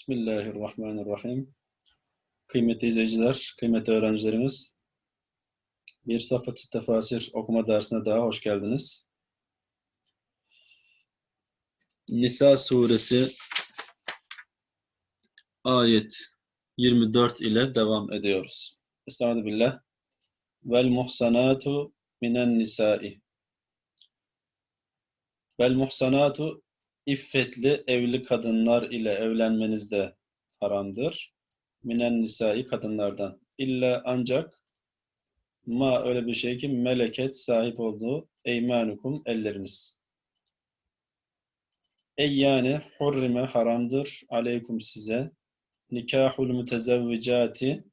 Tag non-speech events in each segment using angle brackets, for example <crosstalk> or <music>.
Bismillahirrahmanirrahim. Kıymetli izleyiciler, kıymetli öğrencilerimiz, bir Safat-ı Tefasir okuma dersine daha hoş geldiniz. Nisa suresi ayet 24 ile devam ediyoruz. Estaizu billah. Vel muhsanatu minen nisai. Vel muhsanatu iffetli evli kadınlar ile evlenmeniz de haramdır. Minen nisai kadınlardan. İlla ancak ma öyle bir şey ki meleket sahip olduğu eymanukum elleriniz. Ey yani hurrime haramdır aleykum size nikahul mütezevvicati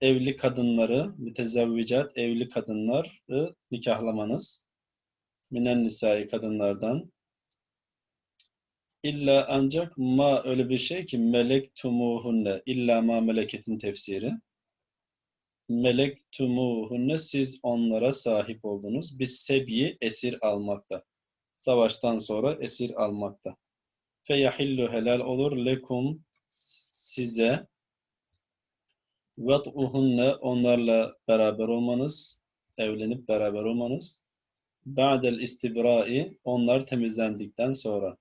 evli kadınları mütezevvicat evli kadınları nikahlamanız minen nisai kadınlardan İlla ancak ma öyle bir şey ki melek tumuhunne. İlla ma meleketin tefsiri. Melek tumuhunne siz onlara sahip oldunuz. Biz sebiyi esir almakta. Savaştan sonra esir almakta. Fe yahillu helal olur lekum size vat'uhunne onlarla beraber olmanız, evlenip beraber olmanız. Ba'del istibrai onlar temizlendikten sonra.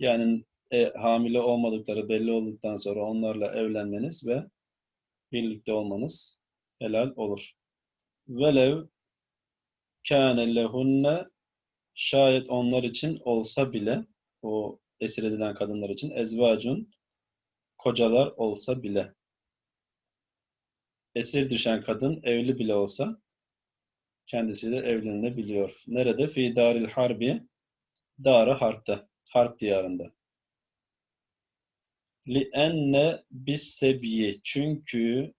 Yani e, hamile olmadıkları belli olduktan sonra onlarla evlenmeniz ve birlikte olmanız helal olur. Velev kâne lehunne şayet onlar için olsa bile o esir edilen kadınlar için ezvacun kocalar olsa bile esir düşen kadın evli bile olsa kendisiyle evlenilebiliyor. Nerede? Fi daril harbi darı harpte harp diyarında. Li enne bis sebiye çünkü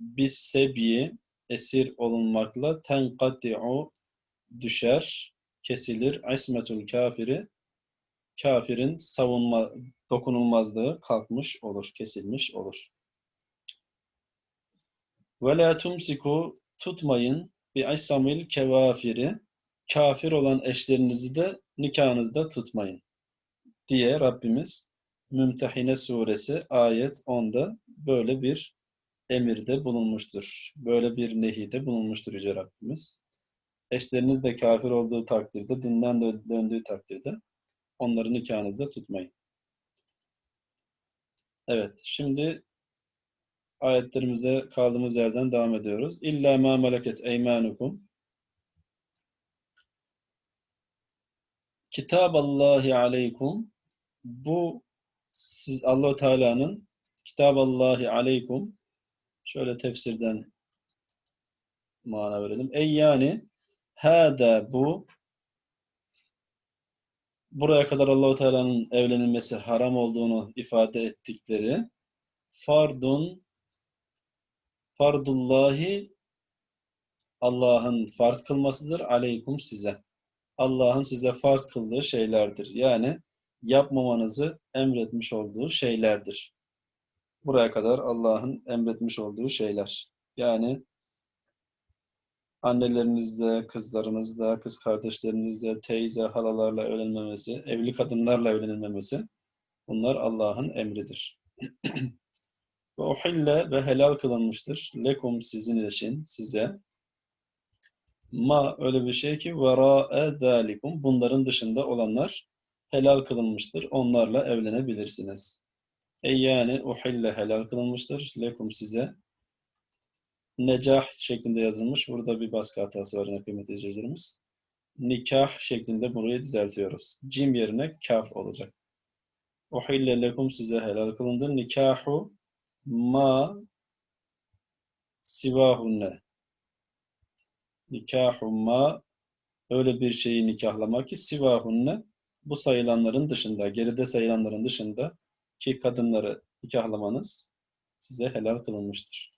bis sebiye esir olunmakla tenkati'u düşer, kesilir. Ismetul kafiri kafirin savunma dokunulmazlığı kalkmış olur, kesilmiş olur. Ve la tumsiku tutmayın bi aysamil kevafiri kafir olan eşlerinizi de nikahınızda tutmayın diye Rabbimiz Mümtehine suresi ayet 10'da böyle bir emirde bulunmuştur. Böyle bir nehide bulunmuştur Yüce Rabbimiz. Eşleriniz de kafir olduğu takdirde, dinden döndüğü takdirde onları nikahınızda tutmayın. Evet, şimdi ayetlerimize kaldığımız yerden devam ediyoruz. İlla ma meleket eymanukum Kitaballahi aleykum bu siz Allahu Teala'nın Kitaballahi aleykum şöyle tefsirden mana verelim. Ey yani hâdâ bu buraya kadar Allahu Teala'nın evlenilmesi haram olduğunu ifade ettikleri fardun fardullahi Allah'ın farz kılmasıdır aleykum size. Allah'ın size farz kıldığı şeylerdir. Yani yapmamanızı emretmiş olduğu şeylerdir. Buraya kadar Allah'ın emretmiş olduğu şeyler. Yani annelerinizle, kızlarınızla, kız kardeşlerinizle, teyze, halalarla evlenmemesi, evli kadınlarla evlenilmemesi bunlar Allah'ın emridir. <clears throat> ve uhille ve helal kılınmıştır. Lekum sizin için, size. Ma öyle bir şey ki vera'e dalikum bunların dışında olanlar helal kılınmıştır. Onlarla evlenebilirsiniz. E yani uhille helal kılınmıştır. Lekum size necah şeklinde yazılmış. Burada bir baskı hatası var yine kıymetli izleyicilerimiz. Nikah şeklinde burayı düzeltiyoruz. Cim yerine kaf olacak. Uhille lekum size helal kılındı. Nikahu ma sivahunne. Nikahumma öyle bir şeyi nikahlamak ki sivahunne bu sayılanların dışında, geride sayılanların dışında ki kadınları nikahlamanız size helal kılınmıştır.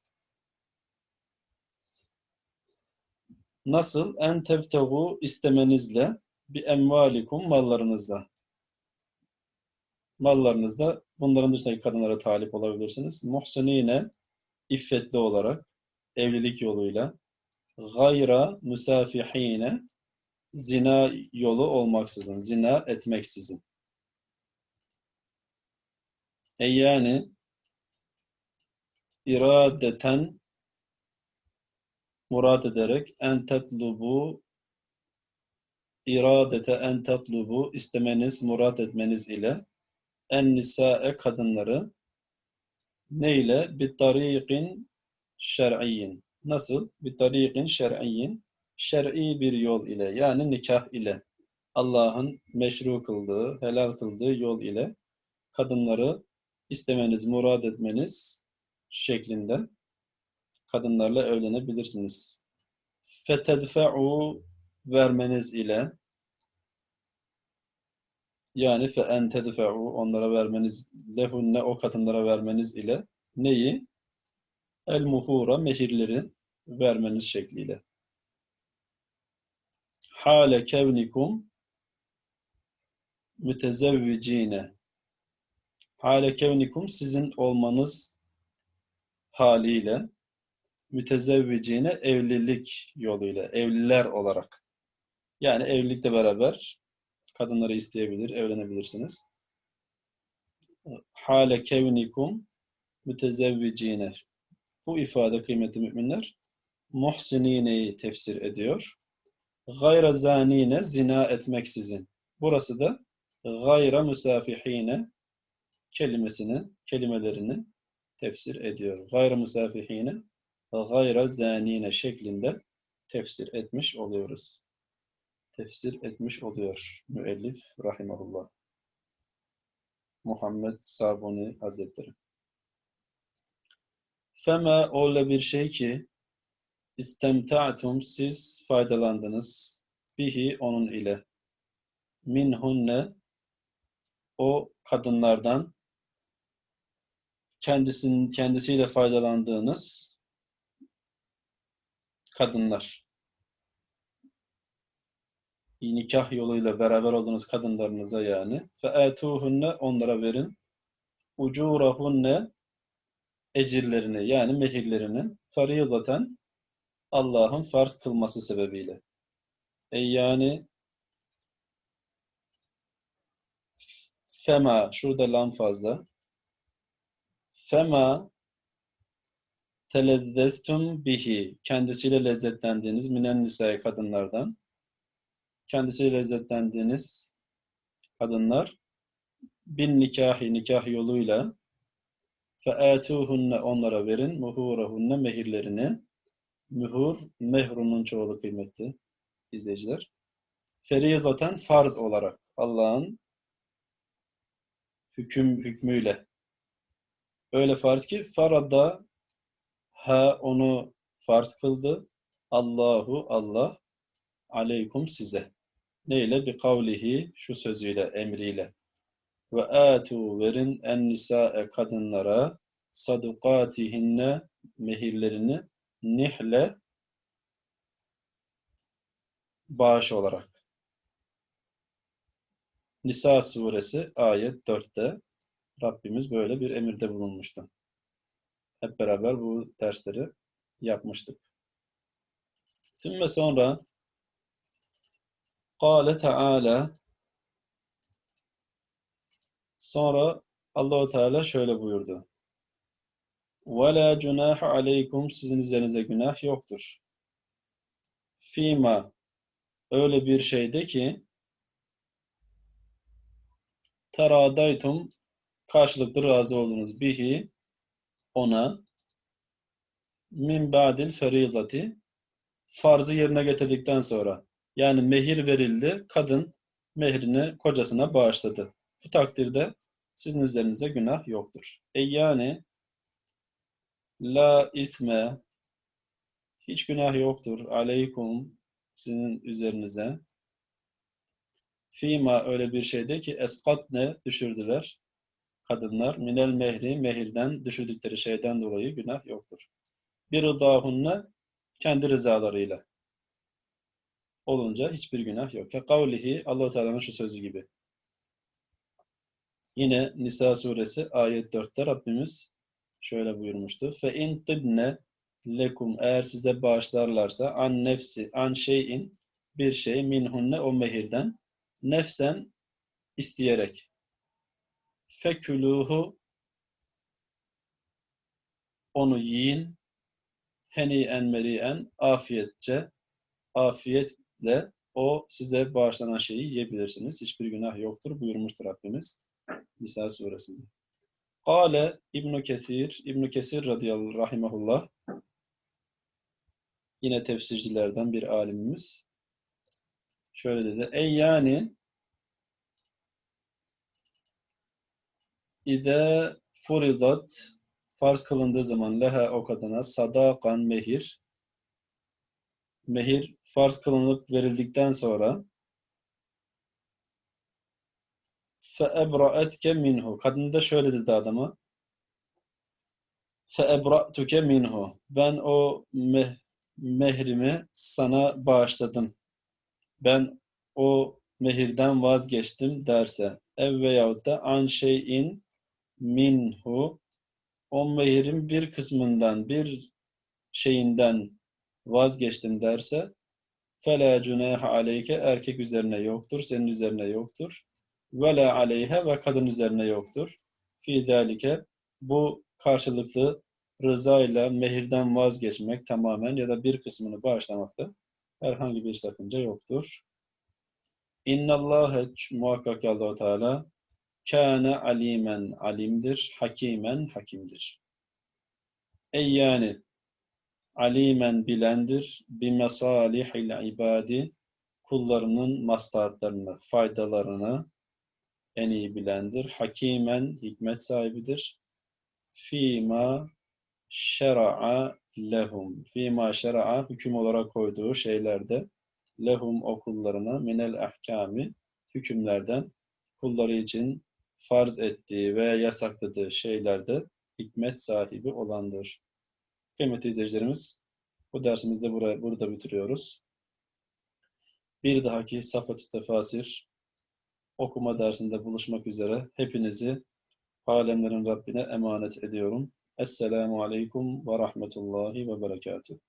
Nasıl? En tebtegu istemenizle bir emvalikum mallarınızla. Mallarınızda bunların dışındaki kadınlara talip olabilirsiniz. Muhsinine iffetli olarak evlilik yoluyla gayra musafihine zina yolu olmaksızın, zina etmeksizin. E yani iradeten murad ederek en tetlubu iradete en tetlubu istemeniz, murad etmeniz ile en nisae kadınları ne ile? Bir tariqin şer'iyyin. Nasıl? Bir tariqin şer'iyyin. Şer'i bir yol ile yani nikah ile. Allah'ın meşru kıldığı, helal kıldığı yol ile kadınları istemeniz, murad etmeniz şeklinde kadınlarla evlenebilirsiniz. Fetedfe'u vermeniz ile yani fe en tedfe'u onlara vermeniz lehunne o kadınlara vermeniz ile neyi? El muhura mehirleri vermeniz şekliyle. Hale kevnikum mütezevvicine hale kevnikum sizin olmanız haliyle mütezevvicine evlilik yoluyla, evliler olarak. Yani evlilikle beraber kadınları isteyebilir, evlenebilirsiniz. Hale kevnikum mütezevvicine. Bu ifade kıymetli müminler muhsinineyi tefsir ediyor. Gayra zanine zina etmeksizin. Burası da gayra musafihine kelimesini, kelimelerini tefsir ediyor. Gayra musafihine gayra zanine şeklinde tefsir etmiş oluyoruz. Tefsir etmiş oluyor müellif rahimahullah. Muhammed Sabuni Hazretleri. Fema öyle bir şey ki istemta'tum siz faydalandınız. Bihi onun ile. Minhunne o kadınlardan. Kendisinin kendisiyle faydalandığınız kadınlar. Nikah yoluyla beraber olduğunuz kadınlarınıza yani. Fe onlara verin. Ucurahunne ecirlerini yani mehirlerini fariyadaten Allah'ın farz kılması sebebiyle. E yani fema şurada lam fazla. Fema telezzestum bihi kendisiyle lezzetlendiğiniz minen nisa'ya kadınlardan kendisiyle lezzetlendiğiniz kadınlar bin nikahi nikah yoluyla fe'atuhunne onlara verin muhurahunne mehirlerini mühur mehrunun çoğulu kıymetli izleyiciler. Ferizaten farz olarak Allah'ın hüküm hükmüyle öyle farz ki farada ha onu farz kıldı Allahu Allah aleykum size. Neyle? Bi kavlihi şu sözüyle, emriyle. Ve atu verin en nisa'e kadınlara sadukatihinne mehirlerini nihle bağış olarak. Nisa suresi ayet 4'te Rabbimiz böyle bir emirde bulunmuştu. Hep beraber bu dersleri yapmıştık. Sümme sonra Kâle Teala Sonra Allahu Teala şöyle buyurdu. Ve la cunah aleykum sizin üzerinize günah yoktur. Fima öyle bir şeyde ki teradaytum karşılıklı razı oldunuz bihi ona min ba'dil feridati farzı yerine getirdikten sonra yani mehir verildi kadın mehrini kocasına bağışladı. Bu takdirde sizin üzerinize günah yoktur. E yani la isme hiç günah yoktur aleykum sizin üzerinize fima öyle bir şeyde ki eskat ne düşürdüler kadınlar minel mehri mehirden düşürdükleri şeyden dolayı günah yoktur. Bir rıdahunne kendi rızalarıyla olunca hiçbir günah yok. Ke kavlihi allah Teala'nın şu sözü gibi. Yine Nisa suresi ayet 4'te Rabbimiz şöyle buyurmuştu. Fe in tibne lekum eğer size bağışlarlarsa an nefsi an şeyin bir şey minhunne o mehirden nefsen isteyerek fekuluhu onu yiyin. Heniyen meriyen afiyetçe, afiyetle o size bağışlanan şeyi yiyebilirsiniz. Hiçbir günah yoktur buyurmuştur Rabbimiz Nisa suresinde. Kale İbn Kesir, İbn Kesir radıyallahu rahimehullah yine tefsircilerden bir alimimiz şöyle dedi. Ey yani İde furidat farz kılındığı zaman leha o kadına sadakan mehir mehir farz kılınıp verildikten sonra feebra'etke minhu. Kadın da şöyle dedi adama. Feebra'tuke minhu. Ben o meh mehrimi sana bağışladım. Ben o mehirden vazgeçtim derse. Ev veyahut da an şeyin minhu. O mehirin bir kısmından bir şeyinden vazgeçtim derse fela cunaha aleyke. Erkek üzerine yoktur, senin üzerine yoktur. Ve la aleyhe ve kadın üzerine yoktur. Fi zalike bu karşılıklı rızayla mehirden vazgeçmek tamamen ya da bir kısmını bağışlamakta herhangi bir sakınca yoktur. İnnallâhe muhakkak Allah Teala kâne alimen alimdir, hakimen hakimdir. Ey yani alimen bilendir, bi mesalihil ibadi kullarının maslahatlarını, faydalarını en iyi bilendir. Hakimen hikmet sahibidir. Fima şera'a lehum. Fima şera'a hüküm olarak koyduğu şeylerde lehum okullarına minel ahkami hükümlerden kulları için farz ettiği ve yasakladığı şeylerde hikmet sahibi olandır. Kıymetli izleyicilerimiz, bu dersimizde burada bitiriyoruz. Bir dahaki Safat-ı Tefasir okuma dersinde buluşmak üzere hepinizi alemlerin Rabbine emanet ediyorum. Esselamu Aleyküm ve Rahmetullahi ve Berekatuhu.